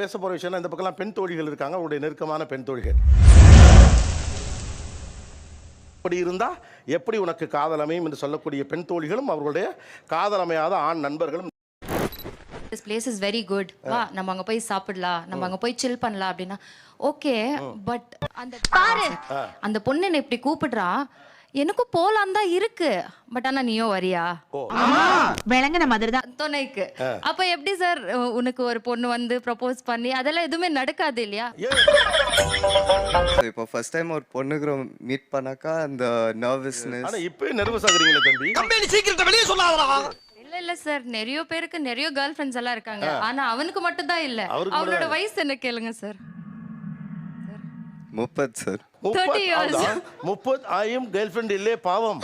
பேச போகிற விஷயம்னா இந்த பக்கம்லாம் பெண் தோழிகள் இருக்காங்க. அவருடைய நெருக்கமான பெண் தோழிகள். அப்படி இருந்தால் எப்படி உனக்கு காதல் அமையும் என்று சொல்லக்கூடிய பெண் தோழிகளும் அவர்களுடைய காதல் அமையாத ஆண் நண்பர்களும் this place is very good வா நம்ம அங்க போய் சாப்பிடலாம். நம்ம அங்க போய் சில் பண்ணலாம் அப்படின்னா ஓகே பட் அந்த பாரு. அந்த பொண்ணு என்னை இப்படி கூப்பிடுறா எனக்கும் போலாம் தான் இருக்கு. பட் ஆனா நீயும் வரியா? விளங்குன மாதிரி தான் துணைக்கு அப்ப எப்படி சார் உனக்கு ஒரு பொண்ணு வந்து ப்ரப்போஸ் பண்ணி அதெல்லாம் எதுவுமே நடக்காது இல்லையா? இப்போ ஃபர்ஸ்ட் டைம் ஒரு பொண்ணுக்கு மீட் பண்ணாக்கா அந்த நர்வஸ்னஸ் ஆனால் இப்போயே நர்வஸ் ஆகுறீங்களே தம்பி. இல்ல இல்ல சார். நிறைய பேருக்கு நிறைய கேர்ள் ஃப்ரெண்ட்ஸ் எல்லாம் இருக்காங்க. ஆனா அவனுக்கு மட்டும் தான் இல்ல. அவனோட வயசு என்ன கேளுங்க சார். முப்பது சார் முப்பது? 30 years. ஆகுதா? முப்பது ஆயும் கேர்ள் ஃப்ரெண்ட் இல்லே பாவம்.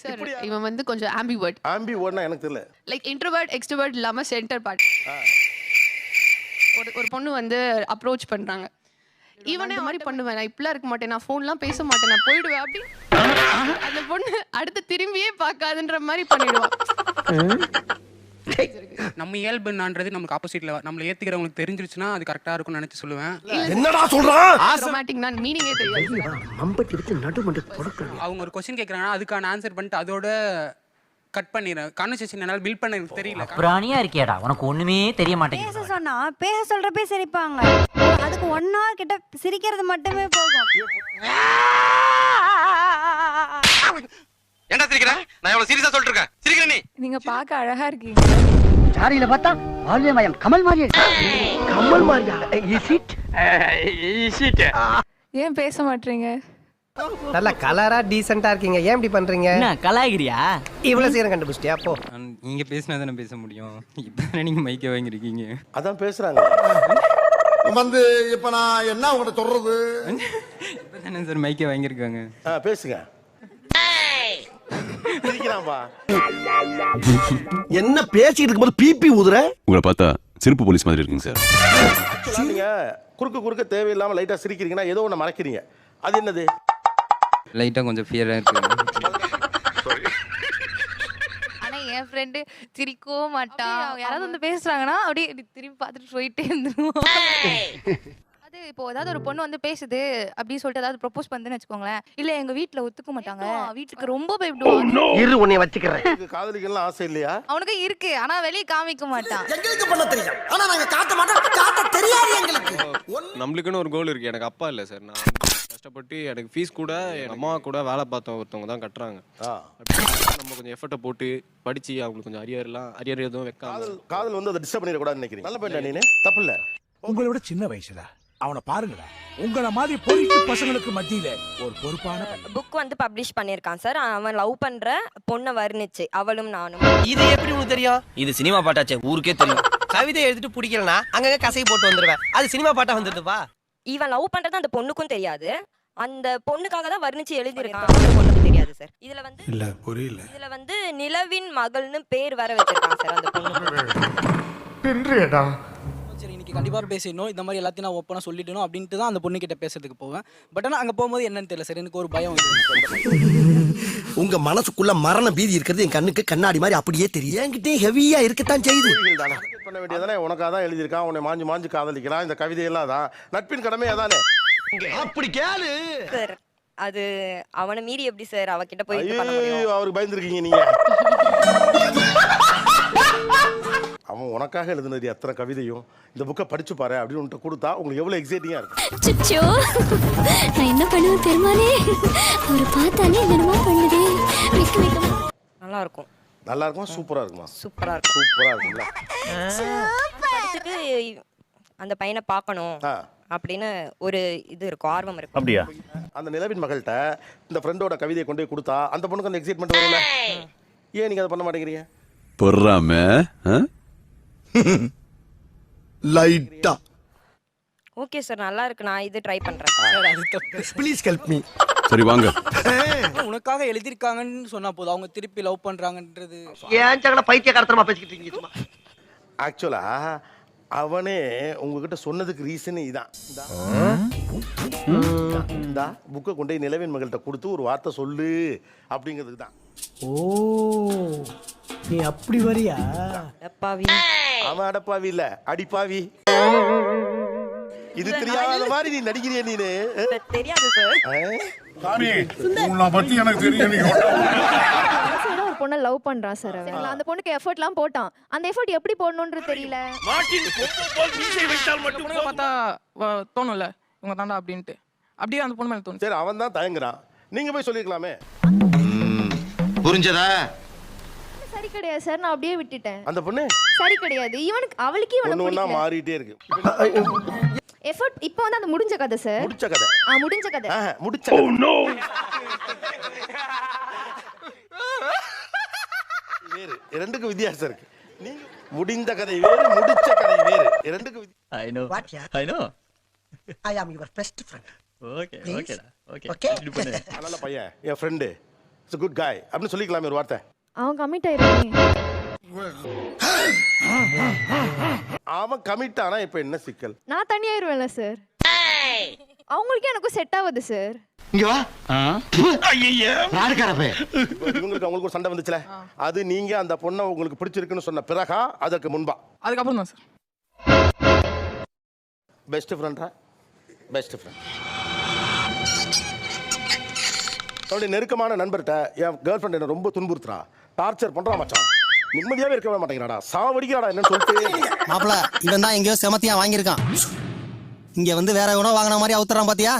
சார் இவன் வந்து கொஞ்சம் ஆம்பிவர்ட் ஆம்பி ஓடனா எனக்கு தெரியல லைக் இன்ட்ரோவர்ட் எக்ஸ்ட்ரோவர்ட் இல்லாம சென்டர் பார்ட் ஒரு ஒரு பொண்ணு வந்து அப்ரோச் பண்றாங்க. இவனே மாதிரி பண்ணுவேன் நான் இப்படிலாம் இருக்க மாட்டேன் நான் ஃபோன்லாம் பேச மாட்டேன் நான் போயிடுவேன் அப்படி அந்த பொண்ணு அடுத்து திரும்பியே பார்க்காதுன்ற மாதிரி பண்ணிடுவான். நம்ம இயல்புன்றது நமக்கு ஆப்போசிட்ல நம்மளை ஏத்துக்கிறவங்களுக்கு தெரிஞ்சிருச்சுன்னா அது கரெக்டா இருக்கும்னு நினைச்சு சொல்லுவேன். என்னடா சொல்றான் ரொமாட்டிக் நான் மீனிங்கே தெரியாது அவங்க ஒரு கொஸ்டின் கேக்குறாங்கன்னா அதுக்கான ஆன்சர் பண்ணிட்டு அதோட கட் பண்ணிடுறேன். கான்வர்சேஷன் என்னால பில்ட் பண்ண எனக்கு தெரியல. பிராணியா இருக்கியாடா? உனக்கு ஒண்ணுமே தெரிய மாட்டேங்குது. பேச சொன்னா பேச சொல்றப்பே சிரிப்பாங்க. அதுக்கு ஒன் ஹவர் கிட்ட சிரிக்கிறது மட்டுமே போகும் ஏன்டா சிரிக்கிற? நான் எவ்வளவு சீரியஸா சொல்லிட்டு இருக்கேன் சிரிக்கிற நீ? நீங்க பார்க்க அழகா இருக்கீங்க. சாரியில பார்த்தா ஆல்வே மயம் கமல் மாதிரியே கமல் மாதிரியா இஸ் இட் ஏன் பேச மாட்டீங்க? நல்ல கலரா டீசெண்டா இருக்கீங்க. ஏன் இப்படி பண்றீங்க? என்ன கலாகிரியா இவ்வளவு சீக்கிரம் கண்டுபிடிச்சிட்டியா? போ. நீங்க பேசினா தானே பேச முடியும். இப்போ நீங்க மைக்க வாங்கிருக்கீங்க அதான் பேசுறாங்க. வந்து இப்ப நான் என்ன உங்கள்ட்ட சொல்றது? இப்போ தானே சார் மைக்க வாங்கியிருக்காங்க. ஆ பேசுங்க. சிரிக்கிறான்பா. என்ன பேசிட்டு இருக்கும்போது பிபி ஊதுற? உங்களை பார்த்தா சிறப்பு போலீஸ் மாதிரி இருக்குங்க சார். நீங்க குறுக்க குறுக்க தேவையில்லாம லைட்டா சிரிக்கிறீங்கன்னா ஏதோ ஒண்ணு மறைக்கிறீங்க. அது என்னது? லைட்டா கொஞ்சம் ஃபியரா இருக்கு. ஆனா என் ஃப்ரெண்டு சிரிக்கவும் மாட்டான் யாராவது வந்து பேசுறாங்கன்னா அப்படியே திரும்பி பார்த்துட்டு போயிட்டே இருந்துருவோம். இப்போ ஏதாவது ஒரு பொண்ணு வந்து பேசுது அப்படின்னு சொல்லிட்டு ஏதாவது ப்ரொபோஸ் பண்ணுதுன்னு வச்சுக்கோங்களேன் இல்ல எங்க வீட்ல ஒத்துக்க மாட்டாங்க. வீட்டுக்கு ரொம்ப பயப்படுவான் இரு உன்னை வச்சுக்கிறேன். காதலிக்கலாம் ஆசை இல்லையா? அவனுக்கு இருக்கு ஆனா வெளியே காமிக்க மாட்டான் எங்களுக்கு பண்ண தெரியும். ஆனா நாங்க காட்ட மாட்டோம். காட்ட தெரியாது எங்களுக்கு. நம்மளுக்குன்னு ஒரு கோல் இருக்கு. எனக்கு அப்பா இல்லை சார் நான் கஷ்டப்பட்டு எனக்கு ஃபீஸ் கூட என் அம்மா கூட வேலை பார்த்தோம் ஒருத்தவங்க தான் கட்டுறாங்க. ஆ. நம்ம கொஞ்சம் எஃபர்ட்டை போட்டு படிச்சு அவங்களுக்கு கொஞ்சம் அரியர்லாம் அரியர் எதுவும் வைக்காம காதல் காதல் வந்து அதை டிஸ்டர்ப் பண்ணிடக்கூடாதுன்னு நினைக்கிறீங்க. நல்ல பையன் நீனு. தப்பு இல்ல. உங்களை விட சின்ன வயசுல அவனை பாருங்கடா. உங்கள மாதிரி பொறிக்கு பசங்களுக்கு மத்தியில ஒரு பொறுப்பான புக் வந்து பப்ளிஷ் பண்ணிருக்கான் சார் அவன் லவ் பண்ற பொண்ணை வர்ணிச்சு அவளும் நானும். இது எப்படி உனக்கு தெரியும்? இது சினிமா பாட்டாச்சே ஊருக்கே தெரியும். கவிதை எழுதிட்டு பிடிக்கலனா அங்கங்க கசை போட்டு வந்துருவேன். அது சினிமா பாட்டா வந்துடுதுப்பா இவன் லவ் பண்றது அந்த பொண்ணுக்கும் தெரியாது. அந்த பொண்ணுக்காக தான் வர்ணிச்சு எழுதியிருக்கான். பொண்ணுக்கு தெரியாது சார் இதுல வந்து இல்ல புரியல. இதுல வந்து நிலவின் மகள்னு பேர் வர வச்சிருக்கான் சார் அந்த பொண்ணு. சரி இன்னைக்கு கண்டிப்பா பேசிடணும். இந்த மாதிரி எல்லாத்தையும் நான் ஓப்பனா சொல்லிடணும் அப்படின்ட்டு தான் அந்த பொண்ணு கிட்ட பேசுறதுக்கு போவேன். பட் ஆனா அங்க போகும்போது என்னன்னு தெரியல சார். எனக்கு ஒரு பயம் உங்க மனசுக்குள்ள மரண பீதி இருக்கிறது என் கண்ணுக்கு கண்ணாடி மாதிரி அப்படியே தெரியும் என்கிட்டயும் ஹெவியா இருக்கத்தான் செய்யுது. தானே பண்ண வேண்டியதானே உனக்காக தான் எழுதியிருக்கான். உன்னை மாஞ்சு மாஞ்சு காதலிக்கிறான். இந்த கவிதையெல்லாம் தான் நட்பின் கடமை அதானே? அப்படி கேளு. சார் அது அவனை மீறி எப்படி சார் அவகிட்ட போய் அவருக்கு பயந்துருக்கீங்க நீங்க. அவன் உனக்காக எழுதுனது எத்தனை கவிதையும் இந்த புக்கை படிச்சு பாரு அப்படின்னு கொடுத்தா உங்களுக்கு எவ்வளவு எக்ஸைட்டிங்கா இருக்கும். சிச்சோ நான் என்ன பண்ணுவேன் தெரியுமானே அவரை பார்த்தாலே என்னமா பண்ணுதே. விக்க வைக்க நல்லா இருக்கும் நல்லா இருக்குமா சூப்பரா இருக்குமா? சூப்பரா இருக்கும். சூப்பரா இருக்கும்ல படிச்சுட்டு அந்த பையனை பார்க்கணும் ஆ. அப்படின்னு ஒரு இது இருக்கும் ஆர்வம் இருக்கும். அப்படியா? அந்த நிலவின் மகள்கிட்ட இந்த ஃப்ரெண்டோட கவிதையை கொண்டு போய் கொடுத்தா அந்த பொண்ணுக்கு அந்த எக்ஸைட்மெண்ட் வரும்ல? ஏன் நீங்க அதை பண்ண மாட்டேங்கிறீங்க? பொறாம லைட்டா ஓகே சார் நல்லா இருக்கு நான் இது ட்ரை பண்றேன். ப்ளீஸ் ஹெல்ப் மீ சரி வாங்க. உனக்காக எழுதியிருக்காங்கன்னு சொன்னா போதும். அவங்க திருப்பி லவ் பண்றாங்கன்றது. ஏன் சகல பைத்தியக்காரத்தனமா பேசிக்கிட்டு இருக்கீங்க ஆக்சுவலா அவனே உங்ககிட்ட சொன்னதுக்கு ரீசன் இதான். இந்த. புக்கை கொண்டு போய் நிலவின் மகள்கிட்ட கொடுத்து ஒரு வார்த்தை சொல்லு அப்படிங்கிறதுக்கு தான். ஓ நீ அப்படி வரியா? அவன் அடப்பாவி இல்ல அடிப்பாவி. இது தெரியாத மாதிரி நீ நடிக்கிறிய நீனு? தெரியாது ஒரு பொண்ணை லவ் பண்றான் சார் அவன். அந்த பொண்ணுக்கு எஃபர்ட்லாம் போட்டான். அந்த எஃபர்ட் எப்படி போடணும்ன்றது தெரியல. பார்த்தா தோணும்ல. இவங்க தாண்டா அப்படின்ட்டு. அப்படியே அந்த பொண்ணு மேல தோணும் சரி அவன் தான் தயங்குறான். நீங்க போய் சொல்லிருக்கலாமே. புரிஞ்சதா? கிடையாது சார். நான் அப்படியே விட்டுட்டேன். அந்த பொண்ணு? சரி கிடையாது. இவனுக்கு அவளுக்கு ஒண்ணு இவனுக்கு ஒண்ணா பிடிக்கல. மாறிட்டே இருக்கு. எஃபர்ட் இப்போ வந்து அந்த முடிஞ்ச கதை சார். முடிச்ச கதை? ஆ முடிஞ்ச கதை. ஆஹா, முடிச்ச கதை. வேறு ரெண்டுக்கும் வித்தியாசம் இருக்கு. நீங்க முடிந்த கதை வேறு முடிச்ச கதை வேறு. ரெண்டுக்கும் வித்தி- I know what ya I know I am your best friend okay Please? ஓகேடா ஓகே ஓகே நல்ல பையன் என் ஃப்ரெண்டு இட்ஸ் குட் காய் அப்படின்னு சொல்லிக்கலாமே ஒரு வார்த்தை. அவன் கமிட் அவன் கமிட் ஆனா இப்ப என்ன சிக்கல்? நான் தனியாயிருவேன்ல சார் அவங்களுக்கும் எனக்கும் செட் ஆகுது சார் இங்க வா. இவங்களுக்கு அவங்களுக்கு ஒரு சண்டை வந்துச்சுல? அது நீங்க அந்த பொண்ணை உங்களுக்கு பிடிச்சிருக்குன்னு சொன்ன பிறகா அதற்கு முன்பா? அதுக்கப்புறம் தான் சார் பெஸ்ட் ஃப்ரெண்டா பெஸ்ட் ஃப்ரெண்ட் அவருடைய நெருக்கமான நண்பர்கிட்ட என் கேர்ள் ஃப்ரெண்ட் என்ன ரொம்ப துன்புறுத்துறா. டார்ச்சர் பண்றா மச்சான். நிம்மதியாவே இருக்க விட மாட்டேங்கிறாடா. சாவடிக்கிறாடா என்னன்னு சொல்லிட்டு. மாப்பிள இவன் தான் எங்கேயோ செமத்தியா வாங்கியிருக்கான். இங்க வந்து வேற எவனோ வாங்கின மாதிரி அவுத்துறான் பாத்தியா?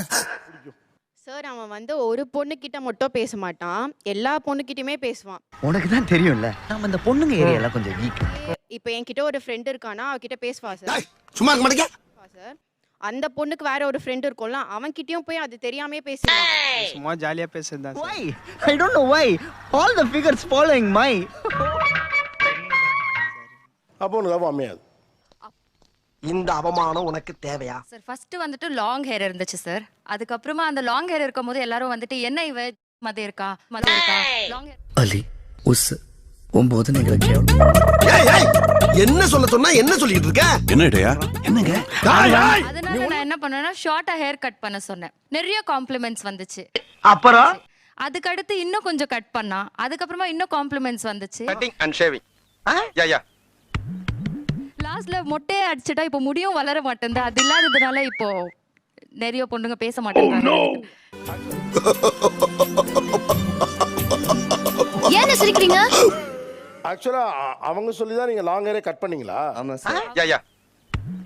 சார் அவன் வந்து ஒரு பொண்ணு கிட்ட மட்டும் பேச மாட்டான். எல்லா பொண்ணுகிட்டயுமே பேசுவான். உனக்கு தான் தெரியும்ல? நம்ம இந்த பொண்ணுங்க ஏரியால கொஞ்சம் வீக் இப்போ என்கிட்ட ஒரு ஃப்ரெண்ட் இருக்கானா அவகிட்ட பேசுவா சார்? சும்மா இருக்க மாட்டேங்க. சார்? அந்த பொண்ணுக்கு வேற ஒரு ஃப்ரெண்ட் இருக்கும்ல அவன் கிட்டயும் போய் அது தெரியாமே பேசுவான் சும்மா ஜாலியாக பேசுறது why I don't know why all the figures following my அப்போ உனக்கு லவ் அமையாது. இந்த அவமானம் உனக்கு தேவையா? சார் ஃபர்ஸ்ட் வந்துட்டு லாங் ஹேர் இருந்துச்சு சார் அதுக்கப்புறமா அந்த லாங் ஹேர் இருக்கும்போது எல்லாரும் வந்துட்டு என்ன இவ? மத இருக்கா? மத இருக்கா? லாங் ஹேர் அலி உஸ் ஒன்பது நீங்கள் ஏய் ஏய் என்ன சொல்ல சொன்னா என்ன சொல்லிட்டு இருக்க? என்ன இடையா? என்னங்க? அதனால நான் என்ன பண்ணேன்னா ஷார்ட்டா ஹேர் கட் பண்ண சொன்னேன். நிறைய காம்ப்ளிமெண்ட்ஸ் வந்துச்சு. அப்புறம்? அதுக்கு அடுத்து இன்னும் கொஞ்சம் கட் பண்ணா அதுக்கப்புறமா இன்னும் காம்ப்ளிமெண்ட்ஸ் வந்துச்சு. அண்ட் ஷேவிங் யா யா லாஸ்ட்ல மொட்டையை அடிச்சுட்டா இப்போ முடியும் வளர மாட்டேங்குது அது இல்லாததுனால இப்போ நிறைய பொண்ணுங்க பேச மாட்டேங்கிறாங்க ஏன் சிரிக்கிறீங்க? ஆக்சுவலா அவங்க சொல்லி தான் நீங்க லாங் ஹேரே கட் பண்ணீங்களா? ஆமா சார் யா யா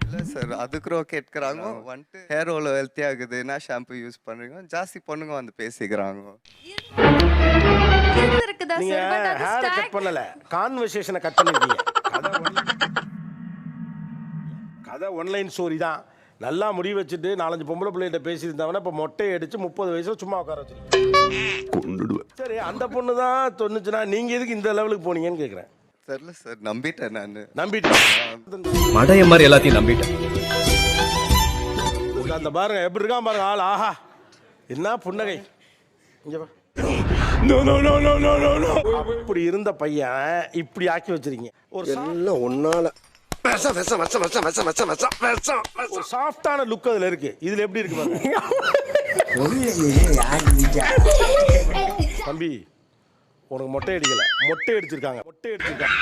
இல்ல சார் அதுக்குறோ கேட்கறாங்க வந்துட்டு ஹேர் அவ்வளோ ஹெல்த்தி ஆகுது. என்ன ஷாம்பு யூஸ் பண்றீங்க? ஜாஸ்தி பொண்ணுங்க வந்து பேசிக்கிறாங்க. நீங்க ஹேரை கட் பண்ணல. கான்வர்சேஷனை கட் பண்ணிருக்கீங்க. கதை ஒன்லைன் ஸ்டோரி தான். நல்லா முடி வச்சுட்டு நாலஞ்சு பொம்பளை பிள்ளைகிட்ட பேசியிருந்தவன இப்போ மொட்டையை அடிச்சு முப்பது வயசுல சும்மா உட்கார வச்சிருக்கீங்க. கொண்டுடுவேன். சரி அந்த பொண்ணு தான் சொன்னுச்சுன்னா நீங்க எதுக்கு இந்த லெவலுக்கு போனீங்கன்னு கேக்குறேன். தெரியல சார் நம்பிட்டேன் நான். நம்பிட்டேன். மடைய மாதிரி எல்லாத்தையும் நம்பிட்டேன். அந்த பாருங்க எப்படி இருக்கான் பாருங்க ஆள். ஆஹா. என்ன புன்னகை? இங்கே பா அப்படி இருந்த பையன் இப்படி ஆக்கி வச்சிருக்கீங்க. ஒரு எல்லாம் ஒன்னால. ஒரு சாஃப்டான லுக் அதுல இருக்கு. இதுல எப்படி இருக்கு தம்பி உனக்கு மொட்டை அடிக்கல. மொட்டை அடிச்சிருக்காங்க. மொட்டை அடிச்சிருக்காங்க.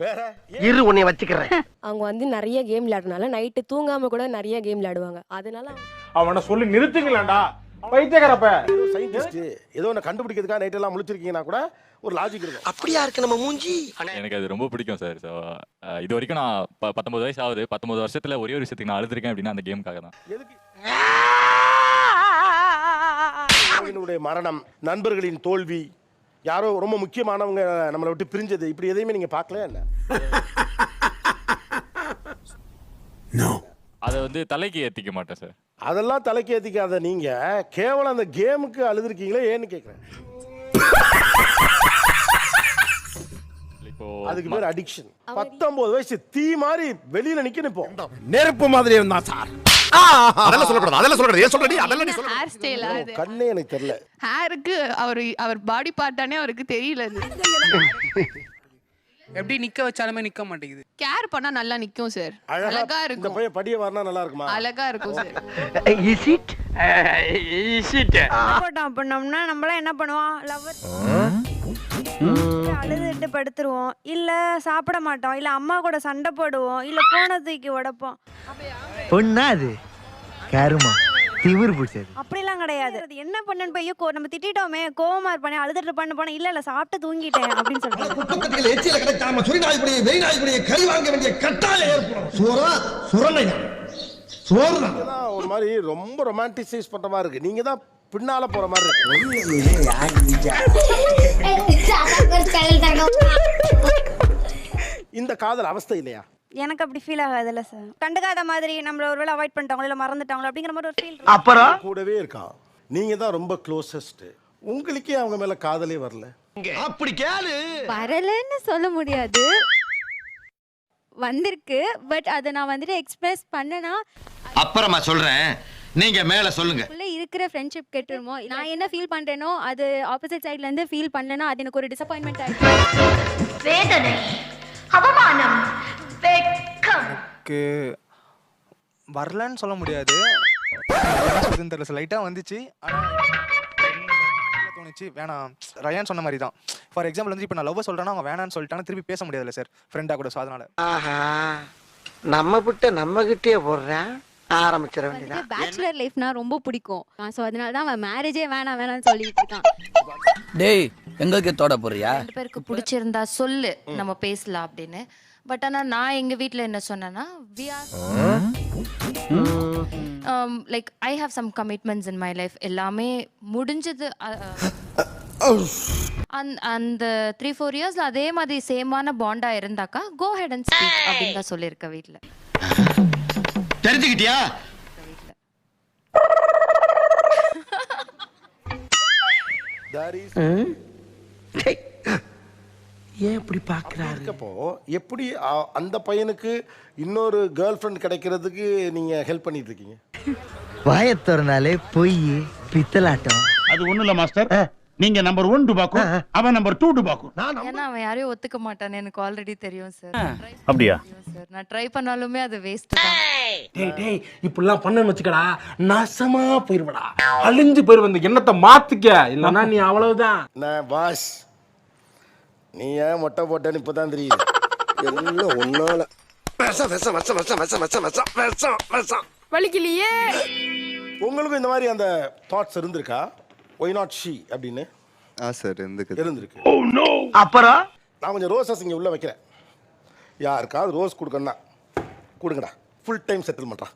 வேற? இரு உன்னை வச்சுக்கிறேன். அவங்க வந்து நிறைய கேம் விளையாடுறதுனால நைட்டு தூங்காம கூட நிறைய கேம் விளையாடுவாங்க. அதனால அவனை சொல்லி நிறுத்துங்களேன்டா. பைத்தியக்காரப்ப. சயின்டிஸ்ட் ஏதோ ஒன்று கண்டுபிடிக்கிறதுக்காக நைட் எல்லாம் முழிச்சிருக்கீங்கன்னா கூட ஒரு லாஜிக் இருக்கும். அப்படியா இருக்கு நம்ம மூஞ்சி? எனக்கு அது ரொம்ப பிடிக்கும் சார் ஸோ இது வரைக்கும் நான் ப- பத்தொன்பது வயசு ஆகுது. பத்தொன்பது வருஷத்துல ஒரே ஒரு விஷயத்துக்கு நான் அழுதுருக்கேன் அப்படின்னா அந்த கேமுக்காக தான் எதுக்கு உறவினருடைய மரணம். நண்பர்களின் தோல்வி. யாரோ ரொம்ப முக்கியமானவங்க நம்மளை விட்டு பிரிஞ்சது. இப்படி எதையுமே நீங்க பார்க்கல என்ன? அதை வந்து தலைக்கு ஏற்றிக்க மாட்டேன் சார் அதெல்லாம் தலைக்கு ஏத்திக்காத நீங்க. கேவலம் அந்த கேமுக்கு அழுதுருக்கீங்களே ஏன்னு கேக்குறேன். அதுக்கு பேர் அடிக்ஷன் பத்தொன்பது வயசு தீ மாதிரி வெளியில நிக்கணும் இப்போ. நெருப்பு மாதிரி இருந்தான் சார். அதெல்லாம் சொல்லக்கூடாது அதெல்லாம் சொல்லக்கூடாது. ஏன் சொல்றடி? அதெல்லாம் நீ ஹேர் ஸ்டைல் அது? கண்ணே எனக்கு தெரியல. ஹேருக்கு அவர் அவர் பாடி பார்ட்டானே அவருக்கு தெரியல அது. எப்படி நிக்க வச்சாலுமே நிக்க மாட்டேங்குது. கேர் பண்ணா நல்லா நிக்கும் சார் அழகா இந்த இருக்கும். பையன் படிய வரனா நல்லா இருக்குமா? அழகா இருக்கும் sir is it is it போட்டோம் பண்ணோம்னா நம்மளாம் என்ன பண்ணுவோம்? அழுதுட்டு படுத்துருவோம். இல்ல சாப்பிட மாட்டோம். இல்ல அம்மா கூட சண்டை போடுவோம். இல்ல போனை தூக்கி உடைப்போம். பொண்ணா அது? கருமா திமிரு பிடிச்சது. அப்படிலாம் கிடையாது. அது என்ன பண்ணன்னு போய் ஐயோ, கோ- நம்ம திட்டிட்டோமே கோவமா இருப்பானே அழுதுட்டு பண்ண போனேன் இல்ல இல்ல சாப்பிட்டு தூங்கிட்டேன் அப்படின்னு சொல்லிட்டு. குப்பத்துக்கு எச்சியில கிடைக்காம சுரி நாய்படியை வெய் நாய்படியை கறி வாங்க வேண்டிய கட்டாயம் ஏற்படும். சோறா சுரணையா இதெல்லாம் ஒரு மாதிரி ரொம்ப ரொமான்டிசைஸ் பண்ற மாதிரி இருக்கு. நீங்க தான் பின்னால போற மாதிரி இருக்கு. இந்த காதல் அவஸ்தை இல்லையா? எனக்கு அப்படி ஃபீல் ஆகாதுல்ல சார் கண்டுக்காத மாதிரி நம்மள ஒருவேளை அவாய்ட் பண்ணிட்டாங்களோ இல்ல மறந்துட்டாங்களோ அப்படிங்கிற மாதிரி ஒரு ஃபீல் அப்புறம் கூடவே இருக்கான் நீங்க தான் ரொம்ப க்ளோசஸ்ட் உங்களுக்கே அவங்க மேல காதலே வரல. அப்படி கேளு. வரலன்னு சொல்ல முடியாது. வந்திருக்கு பட் அதை நான் வந்துட்டு எக்ஸ்பிரஸ் பண்ணனா அப்புறமா சொல்றேன். நீங்க மேல சொல்லுங்க. உள்ள இருக்கிற ஃப்ரெண்ட்ஷிப் கெட்டுருமோ? நான் என்ன ஃபீல் பண்றேனோ அது ஆப்போசிட் சைட்ல இருந்து ஃபீல் பண்ணலனா அது எனக்கு ஒரு டிசப்பாயின்மெண்ட் ஆயிடுச்சு வேதனை அவமானம் வெட்கம். எனக்கு வரலன்னு சொல்ல முடியாது. என்ன சொல்றதுன்னு தெரியல லைட்டாக வந்துச்சு. ஆனால் தோணுச்சு. வேணாம். ரயான் சொன்ன மாதிரி தான். ஃபார் எக்ஸாம்பிள் வந்து இப்போ நான் லவ் சொல்கிறேன்னா அவங்க வேணான்னு சொல்லிட்டாங்கன்னா திருப்பி பேச முடியாதுல்ல சார் ஃப்ரெண்டாக கூட ஸோ அதனால. ஆஹா. நம்ம விட்ட நம்ம கிட்டே போடுறேன். ஆரம்பிச்சிட வேண்டியதான் பேச்சுலர் லைஃப்னா ரொம்ப பிடிக்கும். ஸோ அதனால தான் அவன் மேரேஜே வேணாம் வேணாம்னு சொல்லிட்டு இருக்கான். டேய் எங்களுக்கு தோட போறியா? ரெண்டு பேருக்கு பிடிச்சிருந்தா சொல்லு நம்ம பேசலாம் அப்படின்னு. பட் ஆனா நான் எங்க வீட்ல என்ன சொன்னேன்னா we are like I have some commitments in my life எல்லாமே முடிஞ்சது அந்த த்ரீ ஃபோர் இயர்ஸ்ல அதே மாதிரி சேமான பாண்டா இருந்தாக்கா கோ ஹெட் அண்ட் ஸ்பீக் அப்படின்னு தான் சொல்லியிருக்க வீட்ல. தெரிஞ்சுக்கிட்டியா? ஏன் இப்படி பாக்குறாரு? இருக்கப்போ எப்படி அந்த பையனுக்கு இன்னொரு கேர்ள் ஃப்ரெண்ட் கிடைக்கிறதுக்கு நீங்க ஹெல்ப் பண்ணிட்டு இருக்கீங்க? வாய திறந்தாலே பொய் பித்தலாட்டம். அது ஒண்ணு இல்ல மாஸ்டர் நீங்க நம்பர் ஒன் டுபாக்கு அவன் நம்பர் டூ டுபாக்கு ஏன்னா அவன் யாரையும் ஒத்துக்க மாட்டான்னு எனக்கு ஆல்ரெடி தெரியும் சார் அப்படியா? சார் நான் ட்ரை பண்ணாலுமே அது வேஸ்ட் டேய் டேய் இப்படிலாம் பண்ணன்னு வச்சுக்கடா நாசமா போயிருவடா. அழிஞ்சு போயிருவ இந்த எண்ணத்தை மாத்திக்க. இல்லனா நீ அவ்வளவுதான். நான் பாஸ் நீ ஏன் மொட்டை போட்டேன்னு இப்பதான் தெரியுது. எல்லாம் ஒன்னால. விஷம் விஷம் விஷம் விஷம் விஷம் விஷம் விஷம் விஷம் விஷம். வலிக்கலையே உங்களுக்கும் இந்த மாதிரி அந்த தாட்ஸ் இருந்திருக்கா? ஒய் நாட் ஷி அப்படின்னு ஆ சார் இருந்துக்கு இருந்திருக்கு. அப்புறம் நான் கொஞ்சம் ரோசஸ் இங்கே உள்ள வைக்கிறேன். யாருக்காவது ரோஸ் கொடுக்கணும்னா கொடுங்கடா. ஃபுல் டைம் செட்டில் பண்ணுறான்